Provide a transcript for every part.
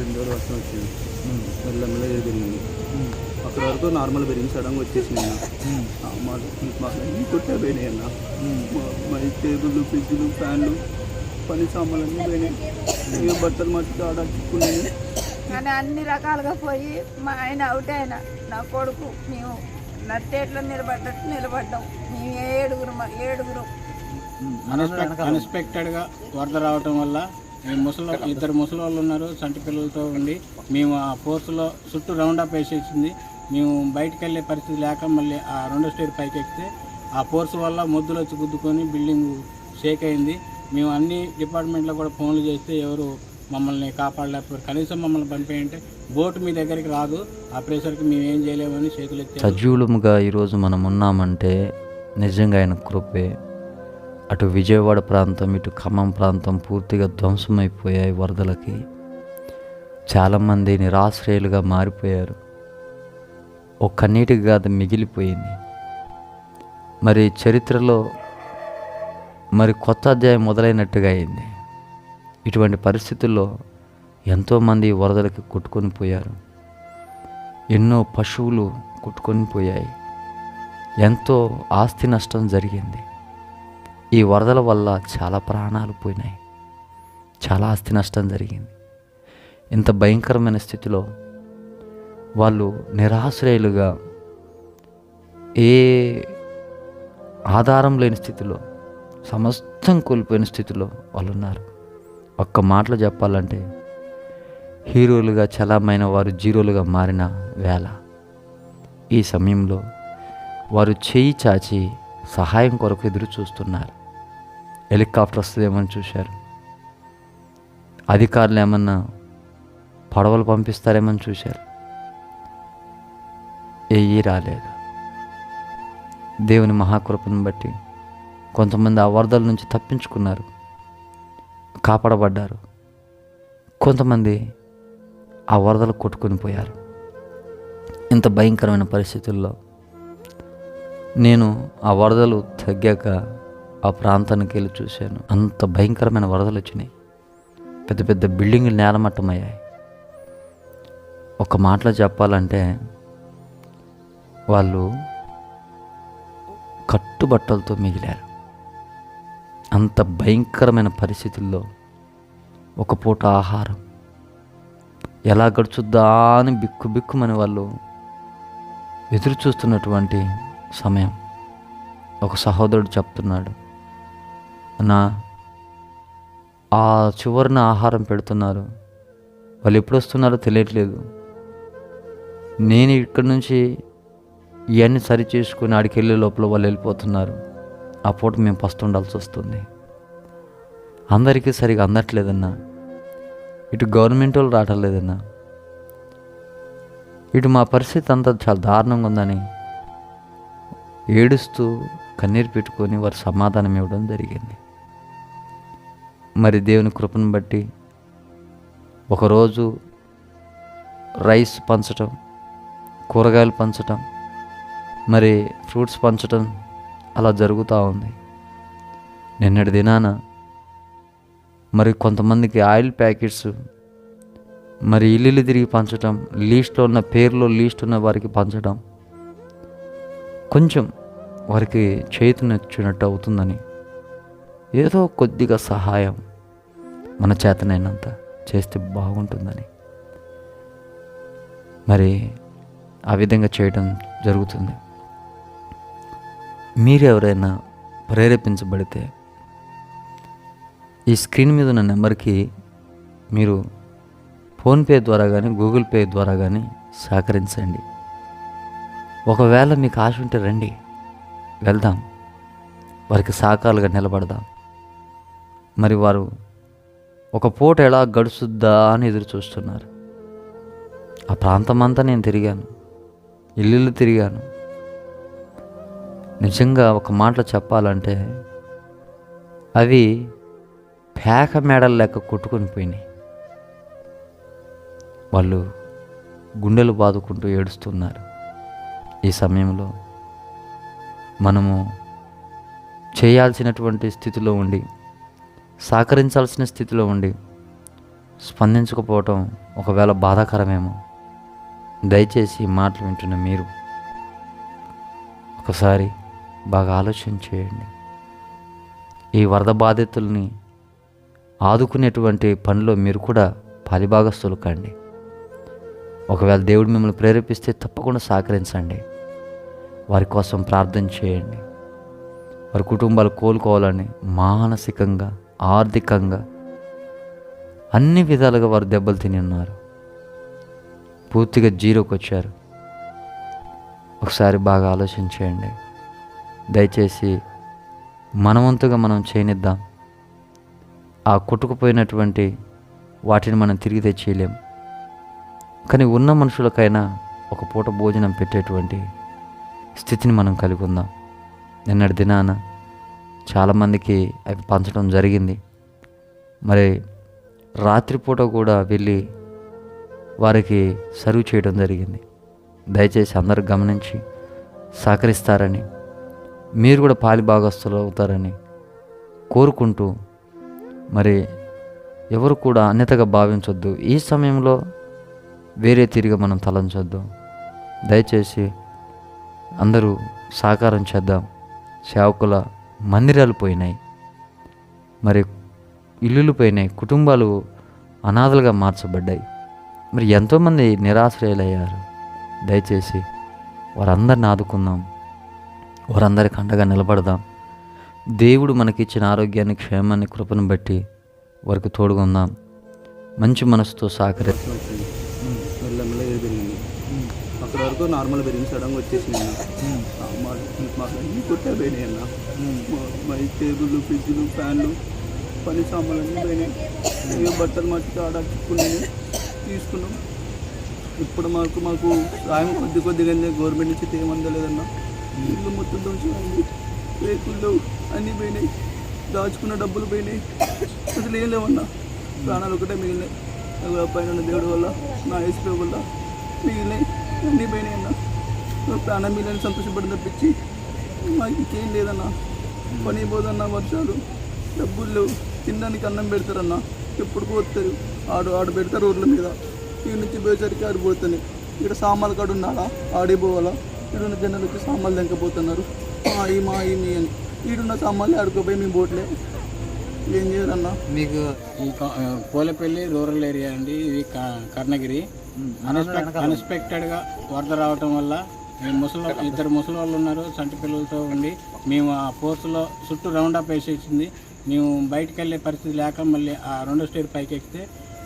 రెండో రోజు వర్షం వచ్చింది. మెల్లమెల్ల ఇది పెరిగింది అక్కడ వరకు నార్మల్ పెరిగింది సడన్గా వచ్చేసింది అన్న. మా మా అన్నీ కొట్టే పోయినాయి అన్న. మా- మా టేబుల్ ఫ్రిడ్జ్లు ఫ్యాన్లు పని సామాన్లు అన్నీ పోయినాయి. ఇక బట్టలు మట్టుకు ఆడ చిక్కున్నాయి. కానీ అన్ని రకాలుగా పోయి మా ఆయన అవుట్ అయిన నా కొడుకు. మేము నట్టేట్లో నిలబడ్డట్టు నిలబడ్డాం. మేము ఏడుగురు ఏడుగురు. అన్ఎక్స్పెక్ట్ అన్ఎక్స్పెక్టెడ్గా వరద రావటం వల్ల ముసలి ఇద్దరు ముసలి వాళ్ళు ఉన్నారు చంటి పిల్లలతో ఉండి. మేము ఆ ఫోర్స్లో చుట్టూ రౌండ్ అప్ వేసేసింది. మేము బయటకు వెళ్ళే పరిస్థితి లేక మళ్ళీ ఆ రెండో స్టేర్ పైకి ఎక్కితే ఆ ఫోర్స్ వల్ల మొద్దులు వచ్చి గుద్దుకొని బిల్డింగ్ షేక్ అయింది. మేము అన్ని డిపార్ట్మెంట్లో కూడా ఫోన్లు చేస్తే ఎవరు మమ్మల్ని కాపాడలేకపోయారు. కనీసం మమ్మల్ని పంపేయంటే బోటు మీ దగ్గరికి రాదు. ఆ ప్రెషర్కి మేము ఏం చేయలేమని చేతులు సజీవులుగా ఈరోజు మనం ఉన్నామంటే నిజంగా ఆయన కృపే. అటు విజయవాడ ప్రాంతం ఇటు ఖమ్మం ప్రాంతం పూర్తిగా ధ్వంసమైపోయాయి వరదలకి. చాలామంది నిరాశ్రయులుగా మారిపోయారు. ఒక్క నీటికి కాదు మిగిలిపోయింది. మరి చరిత్రలో మరి కొత్త అధ్యాయం మొదలైనట్టుగా అయింది. ఇటువంటి పరిస్థితుల్లో ఎంతోమంది వరదలకి కొట్టుకొని పోయారు. ఎన్నో పశువులు కొట్టుకొని పోయాయి. ఎంతో ఆస్తి నష్టం జరిగింది. ఈ వరదల వల్ల చాలా ప్రాణాలు పోయినాయి. చాలా ఆస్తి నష్టం జరిగింది. ఇంత భయంకరమైన స్థితిలో వాళ్ళు నిరాశ్రయులుగా ఏ ఆధారం లేని స్థితిలో సమస్తం కోల్పోయిన స్థితిలో వాళ్ళు ఉన్నారు ఒక్క మాటలు చెప్పాలంటే హీరోలుగా చలామైన వారు జీరోలుగా మారిన వేళ. ఈ సమయంలో వారు చేయి చాచి సహాయం కొరకు ఎదురు చూస్తున్నారు హెలికాప్టర్ వస్తుందేమని చూశారు. అధికారులు ఏమన్నా పడవలు పంపిస్తారేమని చూశారు. ఏయీ రాలేదు. దేవుని మహాకృపను బట్టి కొంతమంది ఆ వరదల నుంచి తప్పించుకున్నారు. కాపాడబడ్డారు. కొంతమంది ఆ వరదలు కొట్టుకుని పోయారు. ఇంత భయంకరమైన పరిస్థితుల్లో నేను ఆ వరదలు తగ్గాక ఆ ప్రాంతానికి వెళ్ళి చూశాను. అంత భయంకరమైన వరదలు వచ్చినాయి. పెద్ద పెద్ద బిల్డింగులు నేలమట్టమయ్యాయి. ఒక మాటలో చెప్పాలంటే వాళ్ళు కట్టుబట్టలతో మిగిలారు. అంత భయంకరమైన పరిస్థితుల్లో ఒక పూట ఆహారం. ఎలా గడుచుద్దా అని బిక్కు బిక్కుమని వాళ్ళు ఎదురు చూస్తున్నటువంటి సమయం. ఒక సహోదరుడు చెప్తున్నాడు. నా ఆ చివరిన ఆహారం పెడుతున్నారు. వాళ్ళు ఎప్పుడు వస్తున్నారో తెలియట్లేదు. నేను ఇక్కడి నుంచి ఇవన్నీ సరి చేసుకుని ఆడికి వెళ్ళే లోపల వాళ్ళు వెళ్ళిపోతున్నారు. ఆ పూట మేము ఫస్ట్ ఉండాల్సి వస్తుంది. అందరికీ సరిగా అందట్లేదన్నా. ఇటు గవర్నమెంట్ వాళ్ళు రావట్లేదన్నా. ఇటు మా పరిస్థితి అంతా చాలా దారుణంగా ఉందని ఏడుస్తూ కన్నీరు పెట్టుకొని వారు సమాధానం ఇవ్వడం జరిగింది. మరి దేవుని కృపను బట్టి ఒకరోజు రైస్ పంచటం కూరగాయలు పంచటం మరి ఫ్రూట్స్ పంచటం అలా జరుగుతూ ఉంది. నిన్నటి దినాన మరి కొంతమందికి ఆయిల్ ప్యాకెట్స్ మరి ఇల్లు తిరిగి పంచటం లీస్ట్లో ఉన్న పేర్లో లీస్ట్ ఉన్న వారికి పంచడం కొంచెం వారికి చేతునొచ్చినట్టు అవుతుందని ఏదో కొద్దిగా సహాయం మన చేతనైనంత చేస్తే బాగుంటుందని. మరి ఆ విధంగా చేయడం జరుగుతుంది. మీరు ఎవరైనా ప్రేరేపించబడితే ఈ స్క్రీన్ మీద ఉన్న నెంబర్కి మీరు ఫోన్పే ద్వారా కానీ గూగుల్ పే ద్వారా కానీ సహకరించండి. ఒకవేళ మీకు ఆశ ఉంటే రండి. వెళ్దాం. వారికి సహకారులుగా నిలబడదాం. మరి వారు ఒక పూట ఎలా గడుచుద్దా అని ఎదురు చూస్తున్నారు. ఆ ప్రాంతం అంతా నేను తిరిగాను. ఇల్లు తిరిగాను. నిజంగా ఒక మాటలో చెప్పాలంటే అవి పేక మేడలు లెక్క కొట్టుకొని పోయినాయి. వాళ్ళు గుండెలు బాదుకుంటూ ఏడుస్తున్నారు. ఈ సమయంలో మనము చేయాల్సినటువంటి స్థితిలో ఉండి సహకరించాల్సిన స్థితిలో ఉండి స్పందించకపోవటం ఒకవేళ బాధాకరమేమో. దయచేసి మాటలు వింటున్న మీరు ఒకసారి బాగా ఆలోచన చేయండి. ఈ వరద బాధితుల్ని ఆదుకునేటువంటి పనిలో మీరు కూడా పాలిభాగస్తులు కండి. ఒకవేళ దేవుడు మిమ్మల్ని ప్రేరేపిస్తే తప్పకుండా సహకరించండి. వారి కోసం ప్రార్థన చేయండి. వారి కుటుంబాలు కోలుకోవాలని మానసికంగా ఆర్థికంగా అన్ని విధాలుగా వారు దెబ్బలు తిని ఉన్నారు. పూర్తిగా జీరోకి వచ్చారు. ఒకసారి బాగా ఆలోచన చేయండి దయచేసి మనవంతుగా మనం చేయనిద్దాం. ఆ కొట్టుకుపోయినటువంటి వాటిని మనం తిరిగి తెచ్చేయలేం. కానీ ఉన్న మనుషులకైనా ఒక పూట భోజనం పెట్టేటువంటి స్థితిని మనం కలిగి ఉందాం. నిన్నటి దినాన చాలామందికి అవి పంచడం జరిగింది. మరి రాత్రిపూట కూడా వెళ్ళి వారికి సర్వ్ చేయడం జరిగింది. దయచేసి అందరు గమనించి సహకరిస్తారని మీరు కూడా పాలి భాగస్తులు అవుతారని కోరుకుంటూ మరి ఎవరు కూడా అన్యతగా భావించొద్దు. ఈ సమయంలో వేరే తిరిగి మనం తలంచొద్దు దయచేసి అందరూ సహకారం చేద్దాం. సేవకుల మందిరాలు పోయినాయి. మరి ఇల్లులు పోయినాయి. కుటుంబాలు అనాథలుగా మార్చబడ్డాయి. మరి ఎంతోమంది నిరాశ్రయులయ్యారు. దయచేసి వారందరిని ఆదుకుందాం. వారందరికి అండగా నిలబడదాం. దేవుడు మనకిచ్చిన ఆరోగ్యాన్ని క్షేమాన్ని కృపను బట్టి వారికి తోడుకుందాం మంచి మనసుతో సహకరిస్తాం వచ్చింది మెల్లమెల్ల ఏది పెరిగింది అక్కడ వరకు నార్మల్ పెరిగింది సడన్గా వచ్చేసింది అన్నీ. కొట్టే పోయినాయి అన్న మా- టేబుల్ ఫ్రిడ్జ్లు ఫ్యాన్లు పని సామాన్లు అన్నీ పోయినాయి. ఇక బట్టలు మట్టి ఆడ చిక్కున్నాయి తీసుకున్నాం. ఇప్పుడు మాకు మాకు సాయం కొద్ది కొద్దిగా గవర్నమెంట్ నుంచి ఏమందలేదన్న ఇల్లు మొత్తం దోచుకుంది రేకుళ్ళు అన్నీ పోయినాయి. దాచుకున్న డబ్బులు పోయినాయి. అసలు ఏం లేవన్నా ప్రాణాలు ఒకటే మిగిలినాయి. పైన దేవుడి వల్ల నా ఏసు వల్ల మిగిలినాయి. అన్నీ పోయినాయి అన్న నా? ప్రాణం మిగిలిన సంతోషపడి తప్పించి మాకు ఇంకేం లేదన్న. పని పోదన్న వర్షాలు డబ్బులు లేవు. తినడానికి అన్నం పెడతారన్న. ఎప్పుడు పోతారు? ఆడు ఆడు పెడతారు ఊర్ల మీద. ఈ నుంచి పోయేసరికి ఆడు పోతున్నాయి ఇక్కడ సామాన్లు కాడు ఉన్నాడా? ఆడిపోవాలా ఇక్కడున్న ఈడున్న జనాలు వచ్చి సామాన్లు తెంకపోతున్నారు. మా ఈ మా ఈ మీ అని. ఈడున్న సామాన్లు ఆడుకోపోయి మేము పోట్లే. ఏం చేయాలన్నా? మీకు ఈ పోలేపల్లి రూరల్ ఏరియా అండి ఇది క- కర్ణగిరి. అన్ఎక్స్పెక్టెడ్గా వరద రావటం వల్ల ఈ ముసలి ఇద్దరు ముసలి వాళ్ళు ఉన్నారు చంటి పిల్లలతో ఉండి. మేము ఆ ఫోర్స్లో చుట్టూ రౌండ్ అప్ వేసేసింది. మేము బయటకు వెళ్ళే పరిస్థితి లేక మళ్ళీ ఆ రెండో స్టేర్ పైకి ఎక్కితే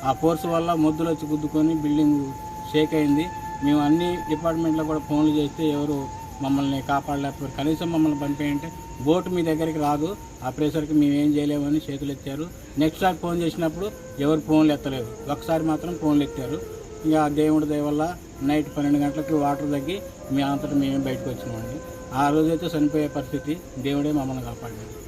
ఆ ఫోర్స్ వల్ల మొద్దులు వచ్చి గుద్దుకొని బిల్డింగ్ షేక్ అయింది. మేము అన్ని డిపార్ట్మెంట్లో కూడా ఫోన్లు చేస్తే ఎవరు మమ్మల్ని కాపాడలేకపోయారు. కనీసం మమ్మల్ని పంపేయంటే బోటు మీ దగ్గరికి రాదు. ఆ ప్రెషర్కి మేము ఏం చేయలేమని చేతులు ఎత్తారు నెక్స్ట్ సారి ఫోన్ చేసినప్పుడు ఎవరు ఫోన్లు ఎత్తలేదు. ఒకసారి మాత్రం ఫోన్లు ఎత్తారు. ఇక దేవుడి దయవల్ల నైట్ పన్నెండు గంటలకు వాటర్ తగ్గి మీ అంతటా మేమే బయటకు వచ్చినామండి. ఆ రోజైతే చనిపోయే పరిస్థితి దేవుడే మమ్మల్ని కాపాడాడు.